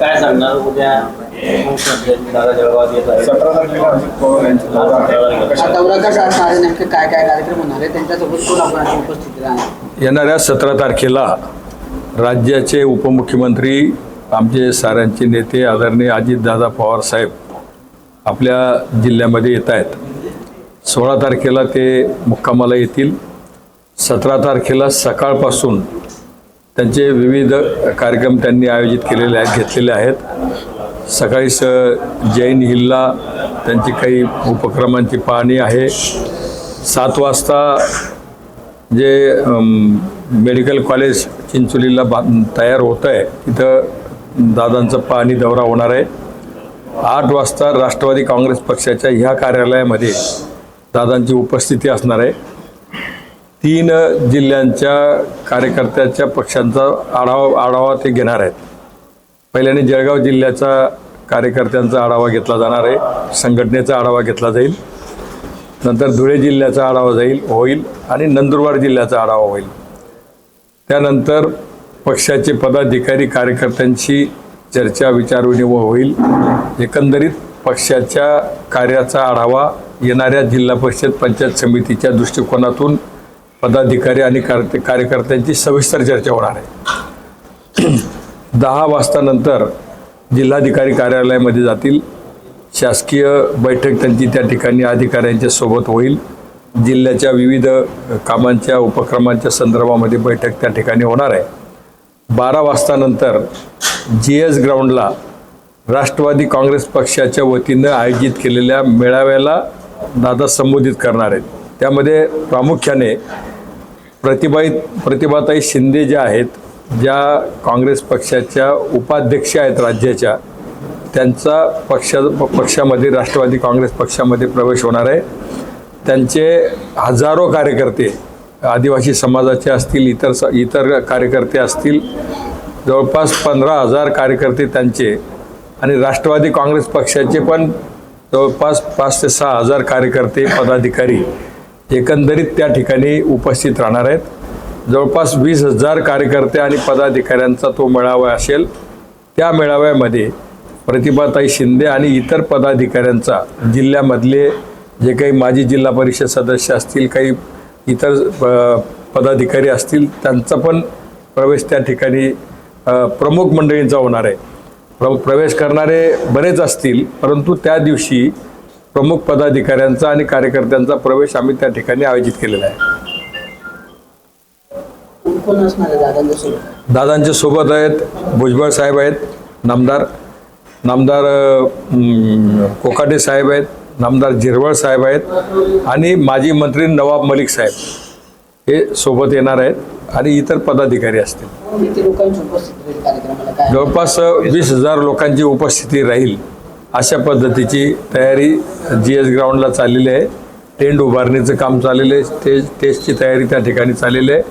काय सांगणार उद्या? दादा जळगावात येत आहे सतरा तारखेला अजित पवार यांचा दौरा आहे. कशा- दौरा कसा असणार आहे नेमके काय काय कार्यक्रम होणार आहे? त्यांच्यासोबत कोण आपण उपस्थित राहणार? येणाऱ्या सतरा तारखेला राज्याचे उपमुख्यमंत्री आमचे साऱ्यांचे नेते आदरणीय अजितदादा पवार साहेब आपल्या जिल्ह्यामध्ये येत आहेत. सोळा तारखेला ते मुक्कामाला येतील. सतरा तारखेला सकाळपासून त्यांचे विविध कार्यक्रम त्यांनी आयोजित केलेले आहेत घेतलेले आहेत. सकाळी स जैन हिलला त्यांची काही उपक्रमांची पाहणी आहे. सात वाजता जे मेडिकल कॉलेज चिंचोलीला बा तयार होतं आहे तिथं दादांचं पाहणी दौरा होणार आहे. आठ वाजता राष्ट्रवादी काँग्रेस पक्षाच्या ह्या कार्यालयामध्ये दादांची उपस्थिती असणार आहे. तीन जिल्ह्यांच्या कार्यकर्त्याच्या पक्षांचा आढावा आढावा ते घेणार आहेत. पहिल्याने जळगाव जिल्ह्याचा कार्यकर्त्यांचा आढावा घेतला जाणार आहे. संघटनेचा आढावा घेतला जाईल. नंतर धुळे जिल्ह्याचा आढावा जाईल होईल आणि नंदुरबार जिल्ह्याचा आढावा होईल. त्यानंतर पक्षाचे पदाधिकारी कार्यकर्त्यांशी चर्चा विचारविनिमय होईल. एकंदरीत पक्षाच्या कार्याचा आढावा येणाऱ्या जिल्हा परिषद पंचायत समितीच्या दृष्टिकोनातून पदाधिकारी आणि कार्य- कार्यकर्त्यांची सविस्तर चर्चा होणार आहे. दहा वाजतानंतर जिल्हाधिकारी कार्यालयामध्ये जातील. शासकीय बैठक त्यांची त्या ठिकाणी अधिकाऱ्यांच्या सोबत होईल. जिल्ह्याच्या विविध कामांच्या उपक्रमांच्या संदर्भामध्ये बैठक त्या ठिकाणी होणार आहे. बारा वाजतानंतर जी एस ग्राउंडला राष्ट्रवादी काँग्रेस पक्षाच्या वतीनं आयोजित केलेल्या मेळाव्याला दादा संबोधित करणार आहेत. त्यामध्ये प्रामुख्याने प्रतिभाई प्रतिभाताई शिंदे ज्या आहेत ज्या काँग्रेस पक्षाच्या उपाध्यक्ष आहेत राज्याच्या त्यांचा पक्षा पक्षामध्ये राष्ट्रवादी काँग्रेस पक्षामध्ये प्रवेश होणार आहे. त्यांचे हजारो कार्यकर्ते आदिवासी समाजाचे असतील इतर स इतर कार्यकर्ते असतील जवळपास पंधरा हजार कार्यकर्ते त्यांचे आणि राष्ट्रवादी काँग्रेस पक्षाचे पण जवळपास पाच ते सहा हजार कार्यकर्ते पदाधिकारी एकंदरीत त्या ठिकाणी उपस्थित राहणार आहेत. जवळपास वीस हजार कार्यकर्ते आणि पदाधिकाऱ्यांचा तो मेळावा असेल. त्या मेळाव्यामध्ये प्रतिभाताई शिंदे आणि इतर पदाधिकाऱ्यांचा जिल्ह्यामधले जे काही माजी जिल्हा परिषद सदस्य असतील काही इतर पदाधिकारी असतील त्यांचा पण प्रवेश त्या ठिकाणी प्रमुख मंडळींचा होणार आहे. प्र प्रवेश करणारे बरेच असतील परंतु त्या दिवशी प्रमुख पदाधिकाऱ्यांचा आणि कार्यकर्त्यांचा प्रवेश आम्ही त्या ठिकाणी आयोजित केलेला आहे. दादांच्या सोबत? आहेत भुजबळ साहेब आहेत नामदार नामदार कोकाटे साहेब आहेत नामदार जिरवळ साहेब आहेत आणि माजी मंत्री नवाब मलिक साहेब हे सोबत येणार आहेत आणि इतर पदाधिकारी असतील. जवळपास वीस हजार लोकांची उपस्थिती राहील. अशा पद्धतीची तयारी जी एस ग्राउंडला चाललेली आहे. टेंट उभारणीचं काम चाललेलं आहे. स्टेज टेस्टची तयारी त्या ठिकाणी चाललेली आहे.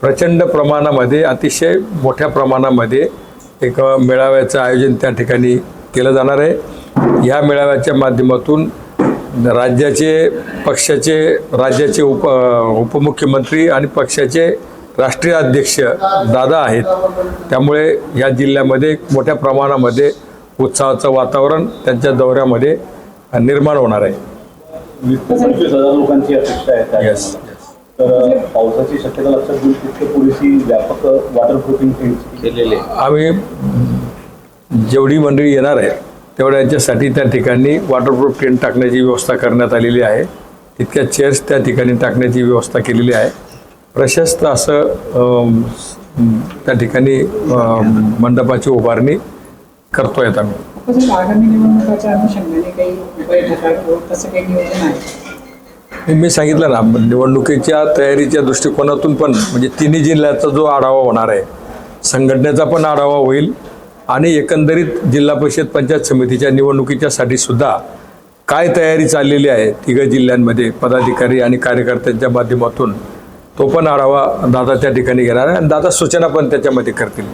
प्रचंड प्रमाणामध्ये अतिशय मोठ्या प्रमाणामध्ये एक मेळाव्याचं आयोजन त्या ठिकाणी केलं जाणार आहे. या मेळाव्याच्या माध्यमातून राज्याचे पक्षाचे राज्याचे उप उपमुख्यमंत्री आणि पक्षाचे राष्ट्रीय अध्यक्ष दादा आहेत. त्यामुळे या जिल्ह्यामध्ये मोठ्या प्रमाणामध्ये उत्साहाचं वातावरण त्यांच्या दौऱ्यामध्ये निर्माण होणार आहे. वीस ते पंचवीस हजार लोकांची अपेक्षा आहे त्या. Yes, तर पावसाची शक्यता लक्षात घेऊन तितके पुरेशी व्यापक वॉटरप्रूफिंग केलेले आम्ही जेवढी मंडळी येणार आहे तेवढ्या याच्यासाठी त्या ठिकाणी वॉटरप्रूफ टेंट टाकण्याची व्यवस्था करण्यात आलेली आहे. तितक्या चेअर्स त्या ठिकाणी टाकण्याची व्यवस्था केलेली आहे. प्रशस्त असं त्या ठिकाणी मंडपाची उभारणी करतोय आम्ही तसेच आगामी निवडणुकाच्या अनुषंगाने काही बैठका किंवा तसं काही नियोजन आहे? मी- मी सांगितलं ना निवडणुकीच्या तयारीच्या दृष्टिकोनातून पण म्हणजे तिन्ही जिल्ह्याचा जो आढावा होणार आहे संघटनेचा पण आढावा होईल आणि एकंदरीत जिल्हा परिषद पंचायत समितीच्या निवडणुकीच्यासाठी सुद्धा काय तयारी चाललेली आहे तिघं जिल्ह्यांमध्ये पदाधिकारी आणि कार्यकर्त्यांच्या माध्यमातून तो पण आढावा दादा त्या ठिकाणी घेणार आहे आणि दादा सूचना पण त्याच्यामध्ये करतील.